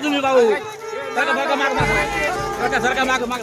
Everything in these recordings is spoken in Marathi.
की तुम्ही भाऊ सरका सरका माग माग. सरका सरका माग माग.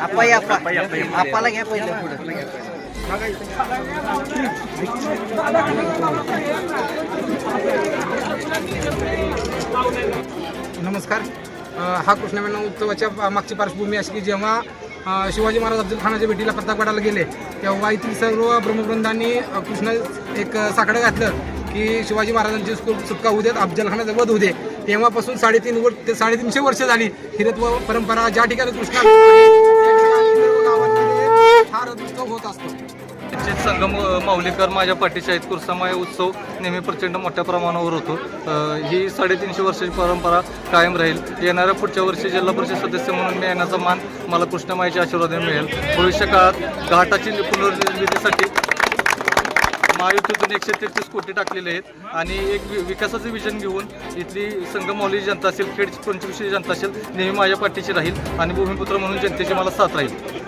अप्पाई अप्पा अप्पाला घ्या पहिलं. पुढं नमस्कार हा कृष्णवेणा उत्सवाच्या मागची पार्श्वभूमी अशी की जेव्हा शिवाजी महाराज अफजल खानाच्या भेटीला प्रतापगडाला गेले तेव्हा येथील सर्व ब्रह्मवृंदांनी कृष्ण एक साकडं घातलं की शिवाजी महाराजांची सुटका होऊ देत अफजल खानाचा वध होऊ दे. तेव्हापासून साडेतीन वर्ष ते साडेतीनशे वर्ष झाली हिरत्व परंपरा ज्या ठिकाणी कृष्णा हा रथोत्सव होत असतो. निश्चित संगम माऊलीकर माझ्या पाठीशी आहेत. कुर्सामाय उत्सव नेहमी प्रचंड मोठ्या प्रमाणावर होतो. ही साडेतीनशे वर्षाची परंपरा कायम राहील. येणाऱ्या पुढच्या वर्षी जिल्हा परिषद सदस्य म्हणून मी येण्याचा मान मला कृष्णमाईच्या आशीर्वादाने मिळेल. भविष्य काळात घाटाची पुनर्निर्मितीसाठी महायुतीतून एकशे तेहतीस कोटी टाकलेले आहेत. आणि एक विकासाचं विजन घेऊन इथली संगमावली जनता असेल खेड पंचकृषी जनता असेल नेहमी माझ्या पाठीशी राहील आणि भूमिपुत्र म्हणून जनतेची मला साथ राहील.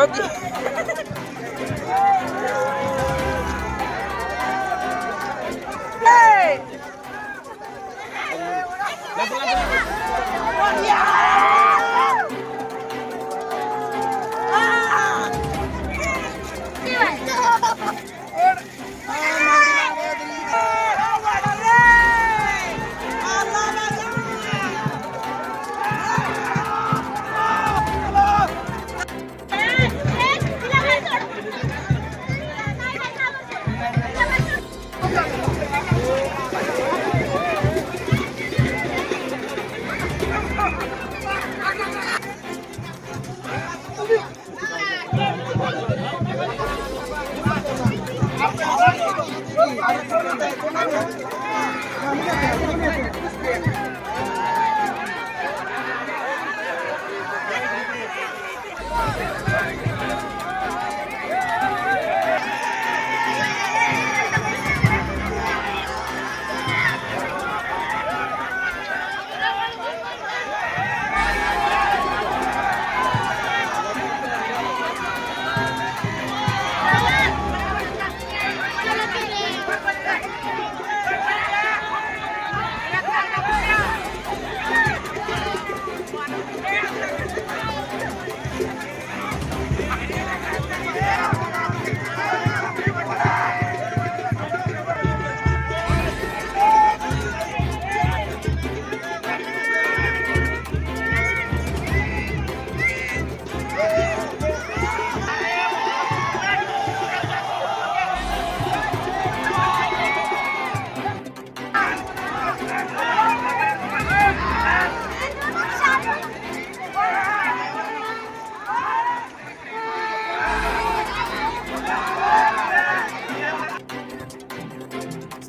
Hey!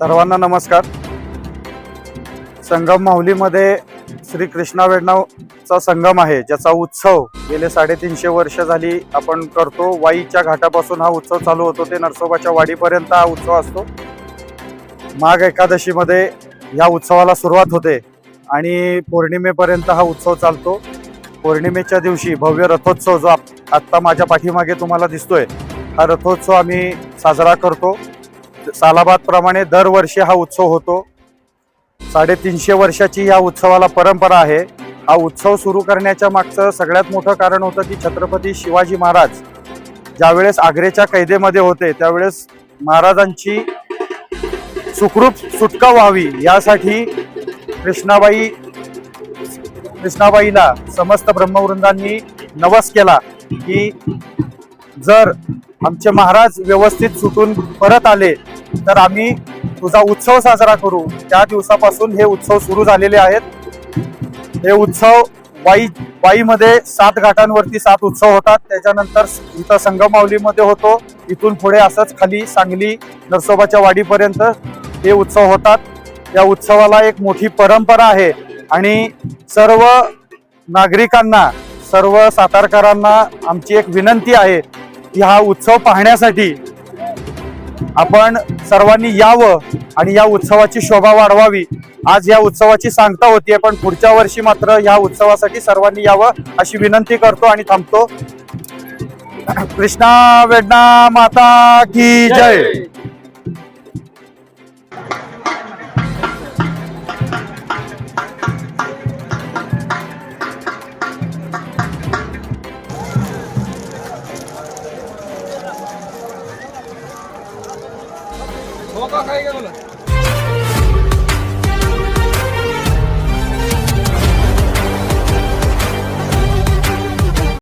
सर्वांना नमस्कार. संगम माहुलीमध्ये श्री कृष्णा वेडणाचा संगम आहे ज्याचा उत्सव गेले साडेतीनशे वर्ष झाली आपण करतो. वाईच्या घाटापासून हा उत्सव चालू होतो ते नरसोबाच्या वाडीपर्यंत हा उत्सव असतो. माघ एकादशीमध्ये या उत्सवाला सुरुवात होते आणि पौर्णिमेपर्यंत हा उत्सव चालतो. पौर्णिमेच्या दिवशी भव्य रथोत्सव जो आप- आत्ता माझ्या पाठीमागे तुम्हाला दिसतोय हा रथोत्सव आम्ही साजरा करतो. सालाबाद प्रमाणे दरवर्षी हा उत्सव होतो. साडेतीनशे वर्षाची या उत्सवाला परंपरा आहे. हा उत्सव सुरू करण्याच्या मागचं सगळ्यात मोठं कारण होतं की छत्रपती शिवाजी महाराज ज्यावेळेस आग्रेच्या कैदेमध्ये होते त्यावेळेस महाराजांची सुखरूप सुटका व्हावी यासाठी कृष्णाबाई कृष्णाबाईला समस्त ब्रह्मवृंदांनी नवस केला की जर आमचे महाराज व्यवस्थित सुटून परत आले तर आम्ही तुझा उत्सव साजरा करू. त्या दिवसापासून हे उत्सव सुरू झालेले आहेत. हे उत्सव वाई वाईमध्ये सात घाटांवरती सात उत्सव होतात. त्याच्यानंतर इथं संगमावलीमध्ये होतो. इथून पुढे असंच खाली सांगली नरसोबाच्या वाडीपर्यंत हे उत्सव होतात. या उत्सवाला एक मोठी परंपरा आहे आणि सर्व नागरिकांना सर्व सातारकरांना आमची एक विनंती आहे की हा उत्सव पाहण्यासाठी आपण सर्वांनी यावं आणि या उत्सवाची शोभा वाढवावी. आज या उत्सवाची सांगता होतीये पण पुढच्या वर्षी मात्र या उत्सवासाठी सर्वांनी यावं अशी विनंती करतो आणि थांबतो. कृष्णा वेडणा माता की जय. हो का काय गेलं